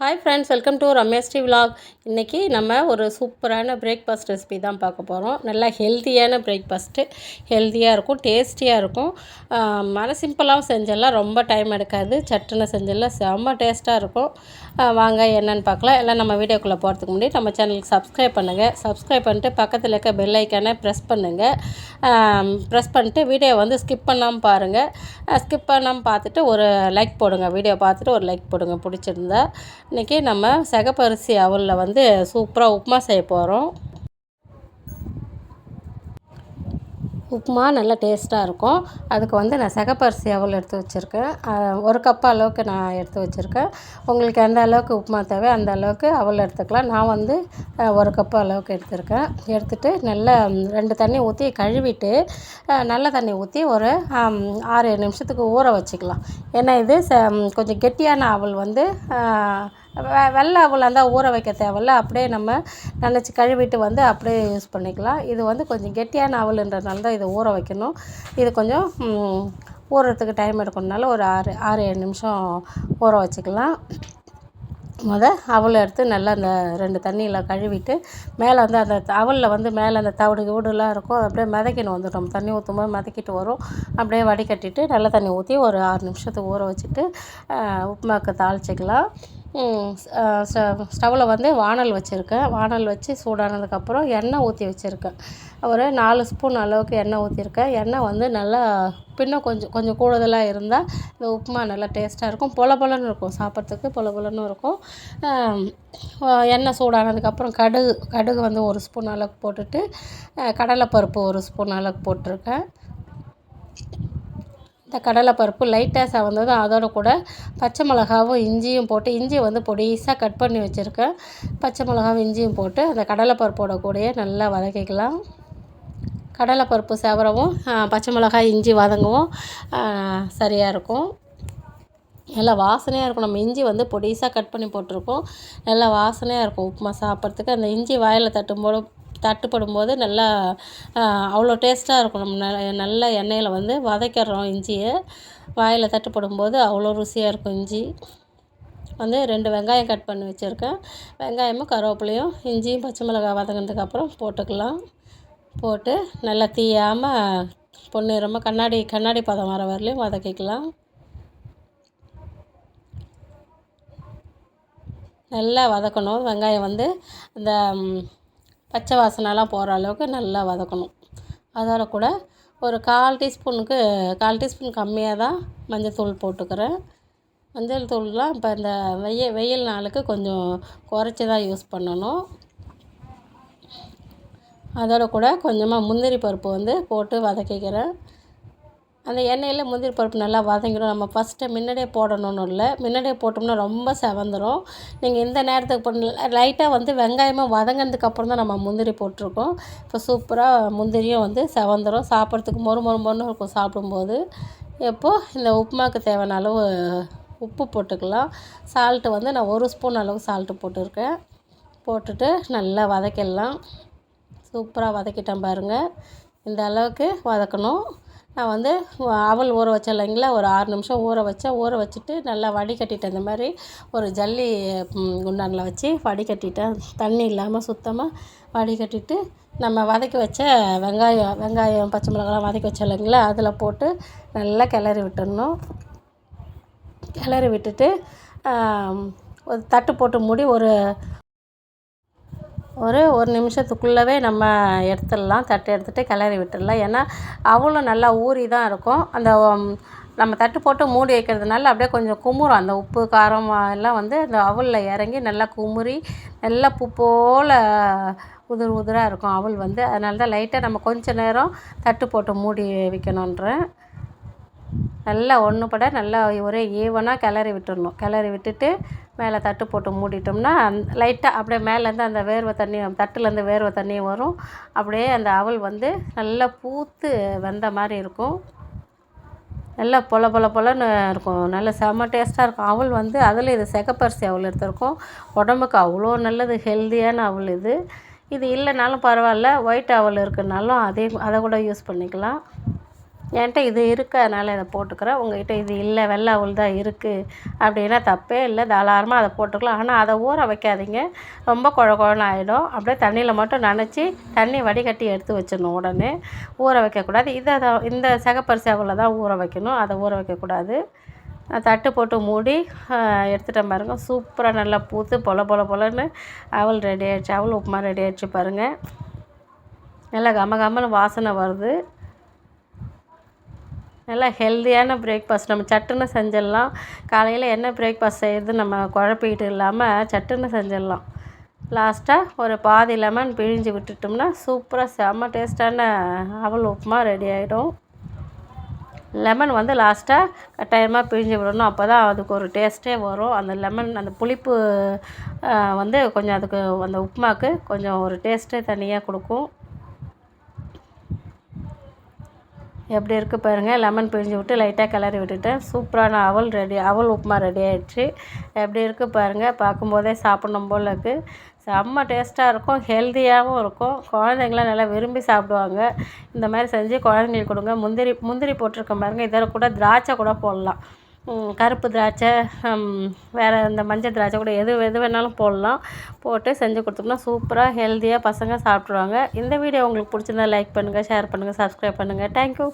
Hi friends welcome to Ramesh vlog இன்றைக்கி நம்ம ஒரு சூப்பரான பிரேக்ஃபாஸ்ட் ரெசிபி தான் பார்க்க போகிறோம் நல்லா ஹெல்த்தியான பிரேக்ஃபாஸ்ட்டு ஹெல்த்தியாக இருக்கும் டேஸ்டியாக இருக்கும். மன சிம்பிளாகவும் செஞ்சிடலாம் ரொம்ப டைம் எடுக்காது. சட்டுன்னு செஞ்சிடலாம் செம்ம டேஸ்ட்டாக இருக்கும். வாங்க என்னென்னு பார்க்கலாம். எல்லாம் நம்ம வீடியோக்குள்ளே போகிறதுக்கு முன்னாடி நம்ம சேனலுக்கு சப்ஸ்கிரைப் பண்ணுங்கள் சப்ஸ்கிரைப் பண்ணிட்டு பக்கத்தில் இருக்க பெல் ஐக்கானை ப்ரெஸ் பண்ணுங்கள் ப்ரெஸ் பண்ணிட்டு வீடியோ வந்து ஸ்கிப் பண்ணாமல் பாருங்கள் ஸ்கிப் பண்ணாமல் பார்த்துட்டு ஒரு லைக் போடுங்க. வீடியோ பார்த்துட்டு ஒரு லைக் போடுங்க. பிடிச்சிருந்தா இன்றைக்கி நம்ம சகப்பரிசி அவலில் வந்து சூப்பராக உப்புமா செய்ய போகிறோம் உப்புமா நல்லா டேஸ்ட்டாக இருக்கும். அதுக்கு வந்து நான் சகப்பரிசி அவல் எடுத்து வச்சுருக்கேன். ஒரு கப் அளவுக்கு நான் எடுத்து வச்சுருக்கேன். உங்களுக்கு எந்த அளவுக்கு உப்புமா தேவை அந்த அளவுக்கு அவல் எடுத்துக்கலாம். நான் வந்து ஒரு கப் அளவுக்கு எடுத்துருக்கேன். எடுத்துகிட்டு நல்லா ரெண்டு தண்ணி ஊற்றி கழுவிட்டு நல்ல தண்ணி ஊற்றி ஒரு ஆறு ஏழு நிமிஷத்துக்கு ஊற வச்சுக்கலாம். ஏன்னா இது ச கொஞ்சம் கெட்டியான அவல் வந்து வெள்ளை அவலாக இருந்தால் ஊற வைக்க தேவையில்ல. அப்படியே நம்ம நினச்சி கழுவிட்டு வந்து அப்படியே யூஸ் பண்ணிக்கலாம். இது வந்து கொஞ்சம் கெட்டியான அவலுன்றதுனால தான் இதை ஊற வைக்கணும். இது கொஞ்சம் ஊறுறதுக்கு டைம் எடுக்கணுனால ஒரு ஆறு ஆறு ஏழு நிமிஷம் ஊற வச்சுக்கலாம். முத அவலை எடுத்து நல்லா அந்த ரெண்டு தண்ணியில் கழுவிட்டு மேலே வந்து அந்த அவலில் வந்து மேலே அந்த தவிடு கூடுலாம் இருக்கும். அப்படியே மிதக்கின்னு வந்துட்டோம் தண்ணி ஊற்றும் போது மிதக்கிட்டு வரும். அப்படியே வடிகட்டிட்டு நல்ல தண்ணி ஊற்றி ஒரு ஆறு நிமிஷத்துக்கு ஊற வச்சுட்டு உப்புமாவுக்கு உப்புமாக்கு தாளிச்சிக்கலாம். ஸ்டவ்வில் வந்து வானல் வச்சுருக்கேன். வானல் வச்சு சூடானதுக்கப்புறம் எண்ணெய் ஊற்றி வச்சுருக்கேன். ஒரு நாலு ஸ்பூன் அளவுக்கு எண்ணெய் ஊற்றிருக்கேன் எண்ணெய் வந்து நல்லா பின்ன கொஞ்சம் கொஞ்சம் கூடுதலாக இருந்தால் இந்த உப்புமா நல்லா டேஸ்ட்டாக இருக்கும். பொல பொலன்னு இருக்கும். சாப்பிட்றதுக்கு பொல பொலன்னு இருக்கும். எண்ணெய் சூடானதுக்கப்புறம் கடுகு கடுகு வந்து ஒரு ஸ்பூன் அளவுக்கு போட்டுட்டு கடலைப்பருப்பு ஒரு ஸ்பூன் அளவுக்கு போட்டிருக்கேன். இந்த கடலைப்பருப்பு லைட்டாக செவந்ததும் அதோட கூட பச்சை மிளகாவும் இஞ்சியும் போட்டு இஞ்சி வந்து பொடிசாக கட் பண்ணி வச்சுருக்கேன். பச்சை மிளகாவும் இஞ்சியும் போட்டு அந்த கடலைப்பருப்போட கூடயே நல்லா வதக்கிக்கலாம். கடலைப்பருப்பு செவரவும் பச்சை மிளகாய் இஞ்சி வதங்கவும் சரியாக இருக்கும். நல்லா வாசனையாக இருக்கும். நம்ம இஞ்சி வந்து பொடிசாக கட் பண்ணி போட்டிருக்கோம். நல்லா வாசனையாக இருக்கும். உப்புமா சாப்பிட்றதுக்கு அந்த இஞ்சி வாயில் தட்டும்போது தட்டுப்படும் போது நல்லா அவ்வளோ டேஸ்ட்டாக இருக்கும். நம்ம நல்ல நல்ல எண்ணெயில் வந்து வதக்கிடுறோம் இஞ்சியை. வாயில் தட்டுப்படும் போது அவ்வளோ ருசியாக இருக்கும் இஞ்சி. வந்து ரெண்டு வெங்காயம் கட் பண்ணி வச்சுருக்கேன். வெங்காயமும் கருவேப்பிலையும் இஞ்சியும் பச்சை மிளகாய் வதங்கினதுக்கப்புறம் போட்டுக்கலாம். போட்டு நல்லா தீயாமல் பொன்னிறமாக கண்ணாடி கண்ணாடி பதம் வர வரலையும் வதக்கிக்கலாம். நல்லா வதக்கணும். வெங்காயம் வந்து இந்த பச்சை வாசனைலாம் போகிற அளவுக்கு நல்லா வதக்கணும். அதோட கூட ஒரு கால் டீஸ்பூனுக்கு கால் டீஸ்பூன் கம்மியாக தான் மஞ்சள்தூள் போட்டுக்கிறேன். மஞ்சள் தூள்லாம் இப்போ இந்த வெயில் வெயில் நாளுக்கு கொஞ்சம் குறைச்சி தான் யூஸ் பண்ணணும். அதோட கூட கொஞ்சமாக முந்திரி பருப்பு வந்து போட்டு வதக்கிக்கிறேன். அந்த எண்ணெயில் முந்திரி பருப்பு நல்லா வதங்கிடும். நம்ம ஃபஸ்ட்டு முன்னாடியே போடணும்னு இல்லை. முன்னாடியே போட்டோம்னா ரொம்ப செவந்துடும் நீங்கள் இந்த நேரத்துக்கு பண்ண லைட்டாக வந்து வெங்காயமும் வதங்கினதுக்கு அப்புறம் தான் நம்ம முந்திரி போட்டிருக்கோம். இப்போ சூப்பராக முந்திரியும் வந்து செவந்துடும் சாப்பிட்றதுக்கு மொறு மொறு மொறுன்னு இருக்கும் சாப்பிடும்போது. எப்போது இந்த உப்புமாக்கு தேவையான அளவு உப்பு போட்டுக்கலாம். சால்ட்டு வந்து நான் ஒரு ஸ்பூன் அளவு சால்ட்டு போட்டிருக்கேன். போட்டுட்டு நல்லா வதக்கிடலாம். சூப்பராக வதக்கிட்டேன் பாருங்கள் இந்த அளவுக்கு வதக்கணும். நான் வந்து அவல் ஊற வச்சேன் இல்லைங்களா ஒரு ஆறு நிமிஷம் ஊற வச்சேன் ஊற வச்சுட்டு நல்லா வடிகட்டிட்டேன் இந்த மாதிரி ஒரு ஜல்லி குண்டானில் வச்சு வடிகட்டிட்டேன் தண்ணி இல்லாமல் சுத்தமாக வடிகட்டிட்டு நம்ம வதக்கி வச்ச வெங்காயம் வெங்காயம் பச்சை மிளகாலாம் வதக்கி வச்சோம் இல்லைங்களா அதில் போட்டு நல்லா கிளறி விட்டுடணும். கிளறி விட்டுட்டு ஒரு தட்டு போட்டு மூடி ஒரு ஒரு ஒரு நிமிஷத்துக்குள்ளவே நம்ம எடுத்துடலாம் தட்டு எடுத்துகிட்டு கிளறி விட்டுடலாம். ஏன்னா அவளும் நல்லா ஊறி தான் இருக்கும். அந்த நம்ம தட்டு போட்டு மூடி வைக்கிறதுனால அப்படியே கொஞ்சம் குமுறும். அந்த உப்பு காரம் எல்லாம் வந்து அந்த அவலில் இறங்கி நல்லா குமுறி நல்லா பூ போல் உதிர் உதிராக இருக்கும் அவல் வந்து. அதனால தான் லைட்டாக நம்ம கொஞ்ச நேரம் தட்டு போட்டு மூடி வைக்கணுன்றேன். நல்லா ஒன்று பட நல்லா ஒரே ஈவனாக கிளறி விட்டுடணும் கிளறி விட்டுட்டு மேலே தட்டு போட்டு மூடிட்டோம்னா லைட்டாக அப்படியே மேலேருந்து அந்த வேர்வை தண்ணி தட்டுலேருந்து வேர்வை தண்ணி வரும். அப்படியே அந்த அவல் வந்து நல்லா பூத்து வெந்த மாதிரி இருக்கும். நல்லா பொல பொல பொலன்னு இருக்கும். நல்ல செம்ம டேஸ்ட்டாக இருக்கும். அவள் வந்து அதில் இது செகப்பரிசி அவள் எடுத்துருக்கோம். உடம்புக்கு அவ்வளோ நல்லது ஹெல்தியான அவள் இது. இது இல்லைனாலும் பரவாயில்ல. ஒயிட் அவல் இருக்குனாலும் அதே அதை கூட யூஸ் பண்ணிக்கலாம். என்கிட்ட இது இருக்குது அதனால் இதை போட்டுக்கிறேன். உங்கள்கிட்ட இது இல்லை வெள்ளை அவல் தான் இருக்குது அப்படின்னா தப்பே இல்லை. தாராளமாக அதை போட்டுக்கலாம். ஆனால் அதை ஊற வைக்காதீங்க. ரொம்ப குழ குழன்னு ஆகிடும் அப்படியே தண்ணியில் மட்டும் நனைச்சி தண்ணி வடிகட்டி எடுத்து வச்சிடணும் உடனே. ஊற வைக்கக்கூடாது. இதை தான் இந்த சிகப்பரிசி அவலில் தான் ஊற வைக்கணும். அதை ஊற வைக்கக்கூடாது. தட்டு போட்டு மூடி எடுத்துகிட்டேன் பாருங்கள் சூப்பராக நல்லா பூத்து பொல பொல பொலன்னு அவள் ரெடி ஆகிடுச்சு அவள் உப்புமா ரெடி ஆகிடுச்சு பாருங்கள் நல்லா கம கமன்னு வாசனை வருது. நல்லா ஹெல்த்தியான பிரேக்ஃபாஸ்ட் நம்ம சட்டுன்னு செஞ்சிடலாம். காலையில் என்ன பிரேக்ஃபாஸ்ட் செய்கிறது நம்ம குழப்பிக்கிட்டு இல்லாமல் சட்டுன்னு செஞ்சிடலாம். லாஸ்ட்டாக ஒரு பாதி லெமன் பிழிஞ்சு விட்டுட்டோம்னா சூப்பராக செம்ம டேஸ்ட்டான அவல் உப்புமா ரெடி ஆகிடும் லெமன் வந்து லாஸ்ட்டாக கட்டாயமாக பிழிஞ்சு விடணும். அப்போ தான் அதுக்கு ஒரு டேஸ்ட்டே வரும். அந்த லெமன் அந்த புளிப்பு வந்து கொஞ்சம் அதுக்கு அந்த உப்புமாவுக்கு கொஞ்சம் ஒரு டேஸ்ட்டே தனியாக கொடுக்கும். எப்படி இருக்குது பாருங்கள் லெமன் பிழிஞ்சு விட்டு லைட்டாக கிளறி விட்டுட்டேன் சூப்பரான அவல் ரெடி அவல் உப்புமா ரெடி ஆகிடுச்சு எப்படி இருக்குது பாருங்கள் பார்க்கும்போதே சாப்பிட்ணும் போல் இருக்குது செம்ம டேஸ்ட்டாக இருக்கும். ஹெல்த்தியாகவும் இருக்கும். குழந்தைங்களாம் நல்லா விரும்பி சாப்பிடுவாங்க. இந்த மாதிரி செஞ்சு குழந்தைங்களுக்கு கொடுங்க. முந்திரி முந்திரி போட்டிருக்க பாருங்கள் இதில் கூட திராட்சை கூட போடலாம். கருப்பு திராட்சை வேறு இந்த மஞ்சள் திராட்சை கூட எது எது வேணாலும் போடலாம். போட்டு செஞ்சு கொடுத்தோம்னா சூப்பராக ஹெல்த்தியாக பசங்க சாப்பிட்ருவாங்க இந்த வீடியோ உங்களுக்கு பிடிச்சிருந்தா லைக் பண்ணுங்கள் ஷேர் பண்ணுங்கள் சப்ஸ்கிரைப் பண்ணுங்கள் தேங்க்யூ